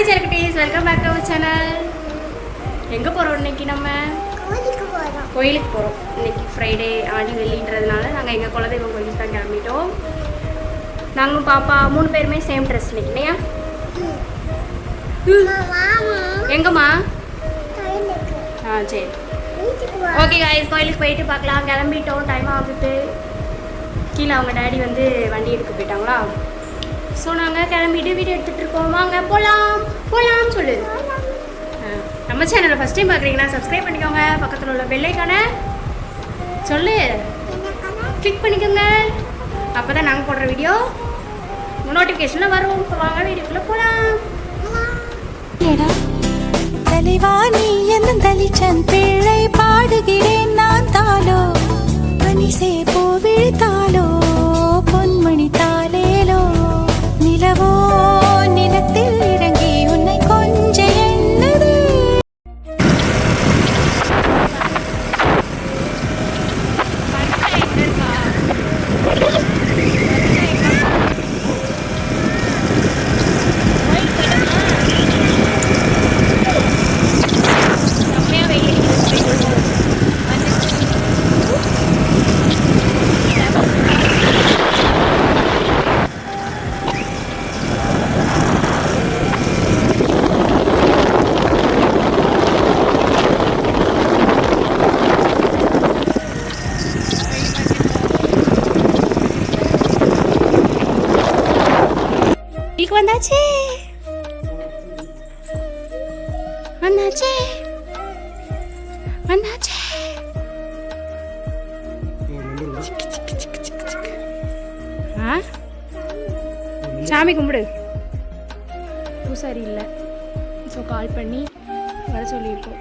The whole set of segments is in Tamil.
ஹாய் ஜெர்கட்டீஸ் வெல்கம் பேக் டு சேனல் எங்கே போகிறோம் இன்னைக்கு நம்ம? கோயிலுக்கு போகிறோம் இன்னைக்கு ஃப்ரைடே ஆடி வெள்ளின்றதுனால நாங்கள் எங்கள் குலதெய்வம் கோயிலுக்கு தான் கிளம்பிட்டோம். நாங்களும் பாப்பா மூணு பேருமே சேம் ட்ரெஸ் இல்லையா? மாமா எங்கம்மா? ஆ சரி. ஓகே காய்ஸ் கோயிலுக்கு போயிட்டு பார்க்கலாம். கிளம்பிட்டோம். டைம் ஆகுது. கீழே அவங்க டேடி வந்து வண்டி எடுக்க போயிட்டாங்களா? ஸோ நாங்கள் கிளம்பிட்டு வீடியோ எடுத்துகிட்டு இருக்கோம். வாங்க போகலாம் போகலாம்னு சொல்லு. நம்ம சேனலை ஃபஸ்ட் டைம் பார்க்குறீங்கன்னா சப்ஸ்கிரைப் பண்ணிக்கோங்க. பக்கத்தில் உள்ள பெல்லைக்கான சொல்லு. கிளிக் பண்ணிக்கோங்க. அப்போ தான் நாங்கள் போடுற வீடியோ நோட்டிஃபிகேஷனில் வரும். இப்போ வாங்க வீடியோக்குள்ளே போகலாம் எடா தலைவா நீ என்னும் தலிச்சன் பிள்ளை பாடுகிறேன். வீட்டுக்கு வந்தாச்சு. வந்தாச்சு. ஆ? சாமி கும்பிடு. பூசாரி இல்லை. ஸோ கால் பண்ணி வர சொல்லியிருக்கோம்.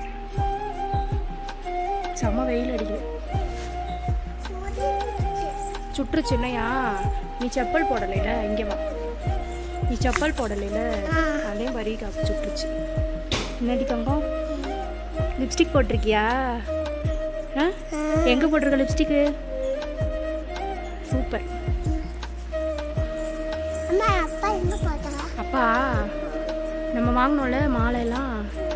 செம்ம வெயில் அடிக்குது. சுற்றுச்சுன்னையா நீ செப்பல் போடலைல இங்கே வா. நீ செப்பல் போடலைல? அதே வரி காப்பு சுட்டுச்சு என்னடி தங்கம் லிப்ஸ்டிக் போட்டிருக்கியா? ஆ? எங்கே போட்டிருக்க லிப்ஸ்டிக்கு சூப்பர். அப்பா நம்ம வாங்கினோம்ல மாலையெல்லாம்.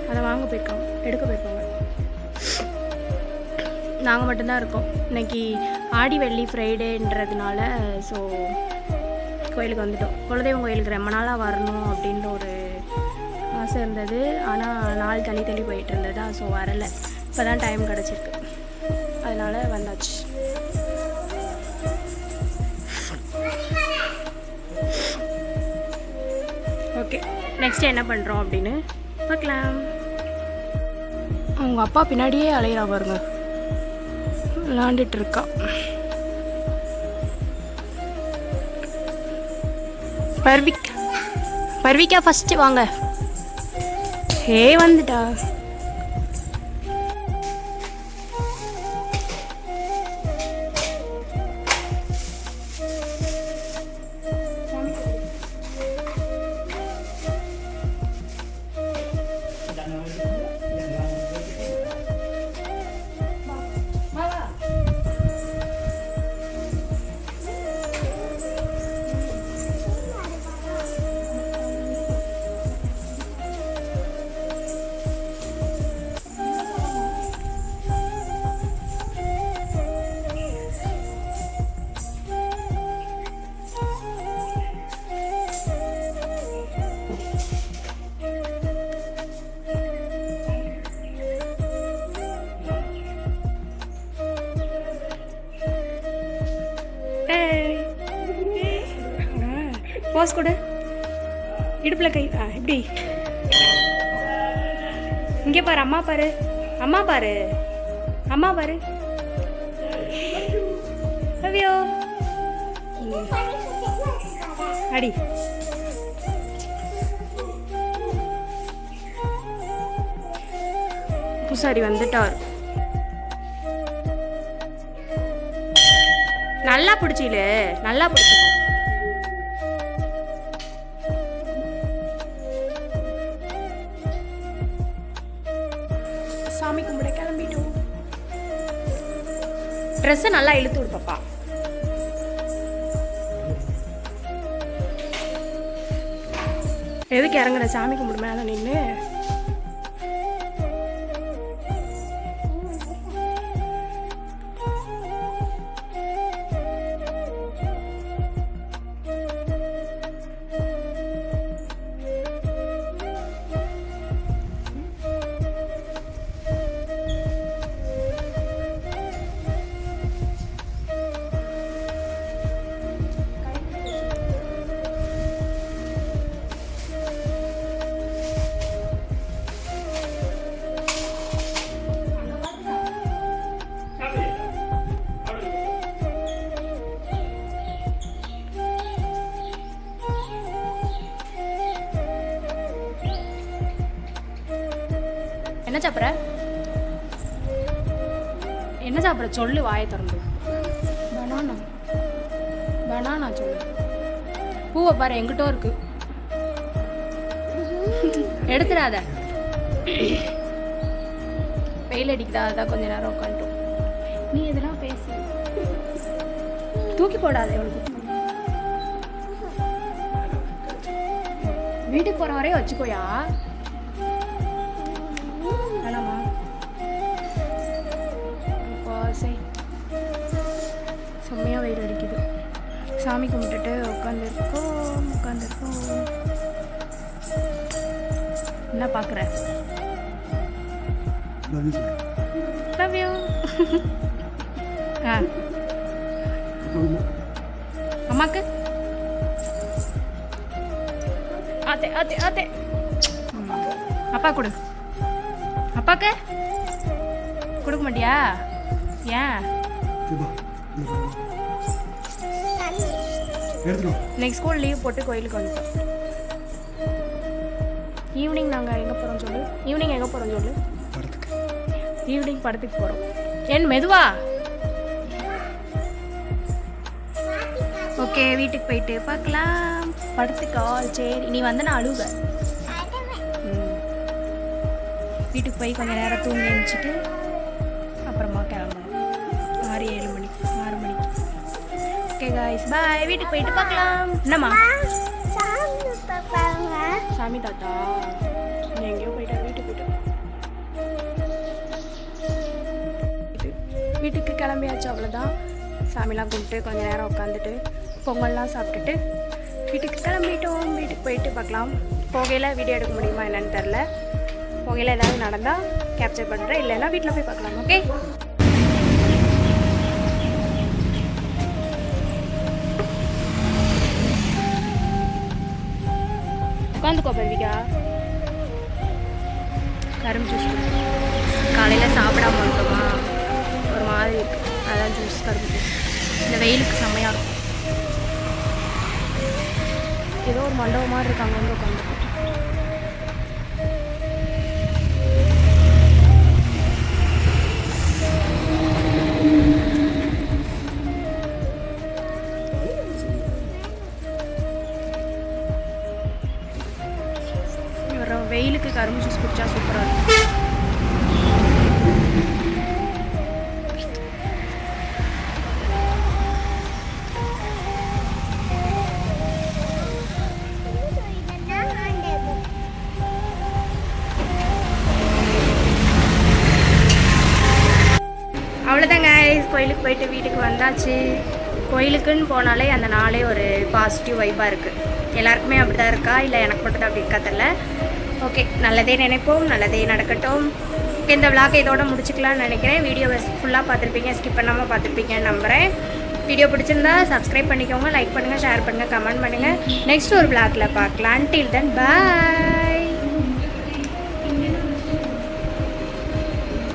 அதை வாங்க போயிருக்கோம். எடுக்க போயிருக்கோங்க நாங்கள் மட்டும்தான் இருக்கோம். இன்னைக்கு ஆடி வெள்ளி ஃப்ரைடேன்றதுனால ஸோ கோயிலுக்கு வந்துட்டோம். குலதெய்வம் கோயிலுக்கு ரொம்ப நாளாக வரணும் அப்படின்ற ஒரு ஆசை இருந்தது. ஆனால் நாள் தள்ளி தள்ளி போயிட்டு இருந்ததா. ஸோ வரலை. இப்போ தான் டைம் கிடச்சிருக்கு. அதனால் வந்தாச்சு. ஓகே நெக்ஸ்ட் என்ன பண்ணுறோம் அப்படின்னு பார்க்கலாம் அவங்க அப்பா பின்னாடியே அலையிறா பாருங்க. விளாண்டுட்டு இருக்கா. பர்விக் பர்விக்கா ஃபஸ்ட்டு வாங்க. ஹே வந்துட்டா. போஸ் கொடு. இடுப்பில் கை ஆ இப்படி. இங்கே பாரு அம்மா பாரு. அம்மா பாரு. அம்மா பாரு. லவ்யோ அடி. பூசாரி வந்துட்டார். நல்லா பிடிச்சில நல்லா பிடிச்சி ட்ரெஸ்ஸை நல்லா இழுத்து விடு பாப்பா. எதுக்கு இறங்குற? சாமி கும்பிடு மேலே நின்று என்ன சாப்பிட்ற? என்ன சாப்பிட்ற? சொல்லு வாயை திறந்து. பனானா பனானா சொல்லு. பூவை பாரு எங்கிட்டோ இருக்கு. எடுத்துடாத. வெயில் அடிக்குதா? அதான் கொஞ்ச நேரம் உட்காந்துட்டோம். நீ இதெல்லாம் பேசு. தூக்கி போடாத இவனுக்கு வீட்டுக்கு போற வரையும் வச்சுக்கோயா. சாமி கும்பிட்டுட்டு உட்காந்துருக்கோம் உட்காந்துருக்கோம். என்ன பார்க்குற? லவ் யூ ஆ. அம்மாக்கு? ஆத்தே ஆத்தே ஆத்தே. அப்பா கொடு. அப்பாக்கு? கொடுக்க மாட்டியா? ஏன்? இன்னைக்கு ஸ்கூல் லீவ் போட்டு கோயிலுக்கு வந்துட்டோம் ஈவினிங் நாங்கள் எங்கே போகிறோம் சொல்லு? ஈவினிங் எங்கே போகிறோம் சொல்லு? ஈவினிங் படத்துக்கு போகிறோம் ஏன் மெதுவா? ஓகே வீட்டுக்கு போயிட்டு பார்க்கலாம். படத்துக்கா சரி. நீ வந்து நான் அழுவ. ம். வீட்டுக்கு போய் கொஞ்ச நேரம் தூங்கி எழுந்துச்சிட்டு அப்புறமா கிளம்பணும் ஓகே காய்ஸ் பாய் வீட்டுக்கு போயிட்டு பார்க்கலாம். என்னம்மா? சாமி தாத்தா. நீ எங்கேயோ போயிட்டா வீட்டுக்கு போயிட்டு வீட்டுக்கு கிளம்பியாச்சு அவ்வளோதான் சாமிலாம் கும்பிட்டு கொஞ்ச நேரம் உட்காந்துட்டு பொங்கல்லாம் சாப்பிட்டுட்டு வீட்டுக்கு கிளம்பிட்டோம். வீட்டுக்கு போயிட்டு பார்க்கலாம். போகையில் வீடியோ எடுக்க முடியுமா என்னன்னு தெரில போகையில் ஏதாவது நடந்தால் கேப்சர் பண்ணுறேன் இல்லைன்னா வீட்டில் போய் பார்க்கலாம் ஓகே உட்காந்துக்கோ கரும்பு ஜூஸ் காலையில் சாப்பிடாம இருக்கோமா ஒரு மாதிரி இருக்கு. அதான் ஜூஸ் கரும்பு ஜூஸ் இந்த வெயிலுக்கு செம்மையாக இருக்கும். ஏதோ ஒரு மண்டபம் மாதிரி இருக்காங்க அங்கே வந்து உட்காந்துருக்கோம் வெயிலுக்கு கரும்பு ஜூஸ் குடிச்சா சூப்பராக இருக்கும். அவ்வளோதாங்க கோயிலுக்கு போயிட்டு வீட்டுக்கு வந்தாச்சு. கோயிலுக்குன்னு போனாலே அந்த நாளே ஒரு பாசிட்டிவ் வைப்பாக இருக்குது எல்லாருக்குமே அப்படி தான் இருக்கா? இல்லை எனக்கு மட்டும் தான் அப்படி இருக்கா தெரில ஓகே நல்லதே நினைப்போம் நல்லதே நடக்கட்டும். Okay, இந்த விளாக்கை இதோட முடிச்சுக்கலாம்னு நினைக்கிறேன். வீடியோவை ஃபுல்லாக பார்த்துருப்பீங்க ஸ்கிப் பண்ணாமல் பார்த்துருப்பீங்கன்னு நம்புகிறேன் வீடியோ பிடிச்சிருந்தா சப்ஸ்கிரைப் பண்ணிக்கோங்க லைக் பண்ணுங்கள் ஷேர் பண்ணுங்கள் கமெண்ட் பண்ணுங்கள் நெக்ஸ்ட் ஒரு விளாக்ல பார்க்கலாம். டில் தென் பாய்